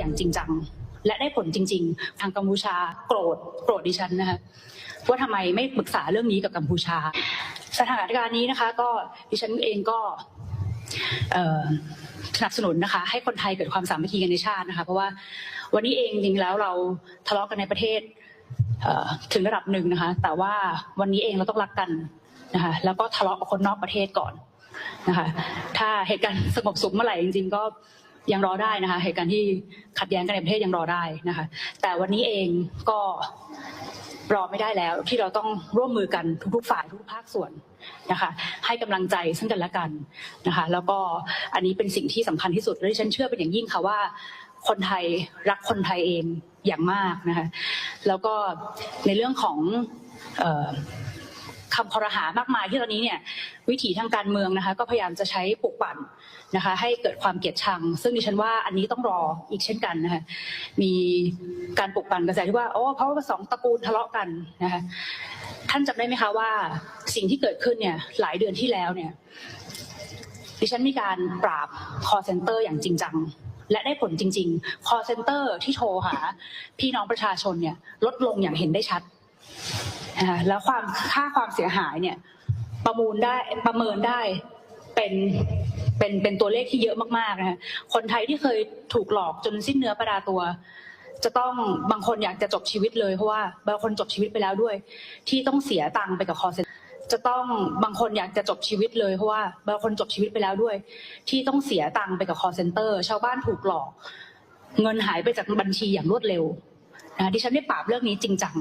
อย่างจริงจัง และได้ผลจริง ๆ ทางกัมพูชาโกรธโกรธดิฉันนะคะว่าทำไมไม่ปรึกษาเรื่องนี้กับกัมพูชา สถานการณ์นี้นะคะ ก็ดิฉันเองก็สนับสนุนนะคะ ให้คนไทยเกิดความสามัคคีกันในชาตินะคะ เพราะว่าวันนี้เองจริงแล้วเราทะเลาะกันในประเทศเถึงระดับหนึ่งนะคะ แต่ว่าวันนี้เองเราต้องรักกันนะคะแล้วก็ทะเลาะกับคนนอกประเทศก่อนนะคะ ถ้าเหตุการณ์สงบสุขเมื่อไหร่จริง ๆ ก็ ยังรอได้นะคะเหตุการณ์ที่ขัดแย้งกันในประเทศยังรอได้นะคะ แต่วันนี้เองก็รอไม่ได้แล้วที่เราต้องร่วมมือกันทุกๆฝ่ายทุกภาคส่วนนะคะ ให้กำลังใจซึ่งกันและกันนะคะ แล้วก็อันนี้เป็นสิ่งที่สำคัญที่สุดและฉันเชื่อเป็นอย่างยิ่งค่ะว่า คนไทยรักคนไทยเองอย่างมากนะคะ แล้วก็ในเรื่องของ คำคอรหามากมายที่ตอนนี้เนี่ยวิถีทางการเมืองนะคะ ก็พยายามจะใช้ปลุกปั่นนะคะ ให้เกิดความเกลียดชัง ซึ่งดิฉันว่าอันนี้ต้องรออีกเช่นกันนะคะมีการปลุกปั่นกระแสที่ว่าโอ้เพราะว่าสองตระกูลทะเลาะกันนะคะท่านจำได้ไหมคะว่าสิ่งที่เกิดขึ้นเนี่ยหลายเดือนที่แล้วเนี่ยดิฉันมีการปราบ call center อย่างจริงจังและได้ผลจริงๆ call center ที่โทรหา พี่น้องประชาชนเนี่ยลดลงอย่างเห็นได้ชัด นะคะแล้วความค่าความเสียหายเนี่ย ประมูลได้ประเมินได้เป็นเป็นเป็นตัวเลขที่เยอะมากๆนะคะคนไทยที่เคยถูกหลอกจนสิ้นเนื้อประดาตัว จะต้องบางคนอยากจะจบชีวิตเลยเพราะว่าบางคนจบชีวิตไปแล้วด้วย ที่ต้องเสียตังค์ไปกับ call center จะต้องบางคนอยากจะจบชีวิตเลยเพราะว่าบางคนจบชีวิตไปแล้วด้วย ที่ต้องเสียตังค์ไปกับ call center ชาวบ้านถูกหลอก เงินหายไปจากบัญชีอย่างรวดเร็วนะดิฉันได้ปราบเรื่องนี้จริงจัง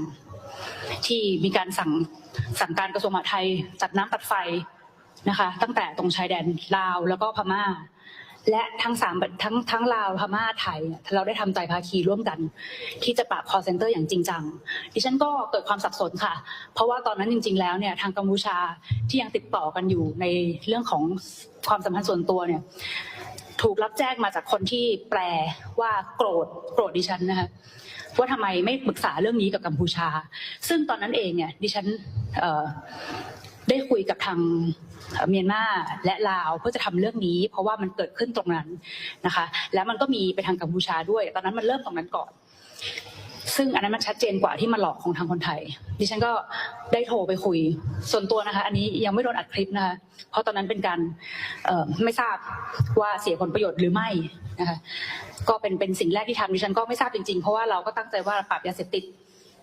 ที่มีการสั่งสั่งการกระทรวงมหาดไทยตัดน้ำตัดไฟนะคะ ตั้งแต่ตรงชายแดนลาวแล้วก็พม่า และทั้งสามทั้งทั้งลาวพม่าไทยเนี่ยเราได้ทำใจภาคีร่วมกัน ที่จะปราบ call center อย่างจริงจัง ดิฉันก็เกิดความสับสนค่ะ เพราะว่าตอนนั้นจริง ๆ แล้วเนี่ยทางกัมพูชาที่ยังติดต่อกันอยู่ในเรื่องของความสัมพันธ์ส่วนตัวเนี่ย ถูกรับแจ้งมาจากคนที่แปลว่าโกรธโกรธดิฉันนะคะว่าทำไมไม่ปรึกษาเรื่องนี้กับกัมพูชา ซึ่งตอนนั้นเองเนี่ยดิฉันได้คุยกับทางเมียนมาและลาวเพื่อจะทำเรื่องนี้ เพราะว่ามันเกิดขึ้นตรงนั้นนะคะ แล้วมันก็มีไปทางกัมพูชาด้วย ตอนนั้นมันเริ่มตรงนั้นก่อน ซึ่งอันนั้นมันชัดเจนกว่าที่มาหลอกของทางคนไทย ดิฉันก็ได้โทรไปคุยส่วนตัวนะคะ อันนี้ยังไม่โดนอัดคลิปนะคะเพราะตอนนั้นเป็นการไม่ทราบว่าเสียผลประโยชน์หรือไม่นะคะก็เป็นเป็นสิ่งแรกที่ทำดิฉันก็ไม่ทราบจริงๆ เพราะว่าเราก็ตั้งใจว่าปราบยาเสพติด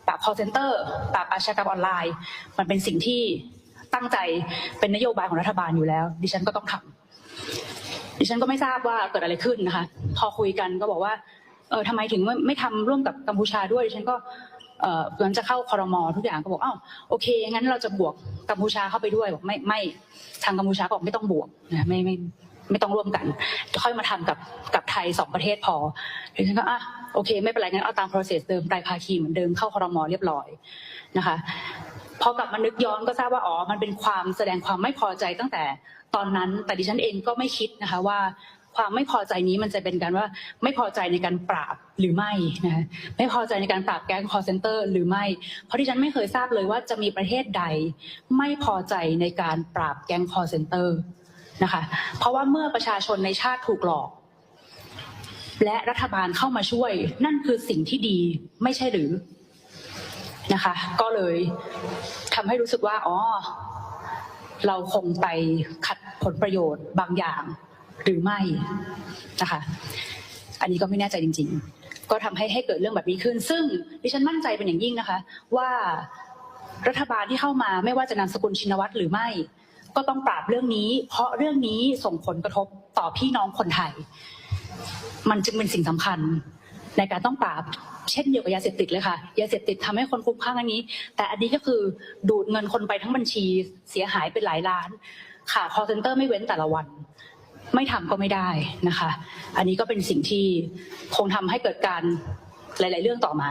ปราบ call center ปราบอาชญากรรมออนไลน์ มันเป็นสิ่งที่ตั้งใจเป็นนโยบายของรัฐบาลอยู่แล้ว ดิฉันก็ต้องทำดิฉันก็ไม่ทราบว่าเกิดอะไรขึ้นนะคะ พอคุยกันก็บอกว่า เออทำไมถึงไม่ไม่ทำร่วมกับกัมพูชาด้วยดิฉันก็เอ่อหลังจะเข้าคอรมอทุกอย่างก็บอกอ้าวโอเคงั้นเราจะบวกกัมพูชาเข้าไปด้วยบอกไม่ไม่ทางกัมพูชาบอกไม่ต้องบวกนะไม่ไม่ไม่ต้องร่วมกันค่อยมาทำกับกับไทยสองประเทศพอดิฉันก็อะโอเค ไม่เป็นไรงั้นเอาตาม process เดิมไตรภาคีเหมือนเดิมเข้าคอรมอเรียบร้อยนะคะพอกลับมานึกย้อนก็ทราบว่าอ๋อมันเป็นความแสดงความไม่พอใจตั้งแต่ตอนนั้นแต่ดิฉันเองก็ไม่คิดนะคะว่า ความไม่พอใจนี้มันจะเป็นการว่าไม่พอใจในการปราบหรือไม่นะไม่พอใจในการปราบแก๊ง call center หรือไม่ เพราะดิฉันไม่เคยทราบเลยว่าจะมีประเทศใด ไม่พอใจในการปราบแก๊ง call center นะคะเพราะว่าเมื่อประชาชนในชาติถูกหลอก และรัฐบาลเข้ามาช่วย นั่นคือสิ่งที่ดีไม่ใช่หรือนะคะ ก็เลยทำให้รู้สึกว่าอ๋อเราคงไปขัดผลประโยชน์บางอย่าง หรือไม่นะคะ อันนี้ก็ไม่แน่ใจจริง ๆ ก็ทำให้ให้เกิดเรื่องแบบนี้ขึ้น ซึ่งดิฉันมั่นใจเป็นอย่างยิ่งนะคะ ว่ารัฐบาลที่เข้ามาไม่ว่าจะนามสกุลชินวัตรหรือไม่ ก็ต้องปราบเรื่องนี้ เพราะเรื่องนี้ส่งผลกระทบต่อพี่น้องคนไทย มันจึงเป็นสิ่งสำคัญในการต้องปราบเช่นเดียวกับยาเสพติดเลยค่ะยาเสพติดทำให้คนคุ้มคลั่งอันนี้ แต่อันนี้ก็คือดูดเงินคนไปทั้งบัญชีเสียหายเป็นหลายล้าน ค่ะ call center ไม่เว้นแต่ละวัน ไม่ทำก็ไม่ได้นะคะ อันนี้ก็เป็นสิ่งที่คงทำให้เกิดการหลาย ๆ เรื่องต่อมา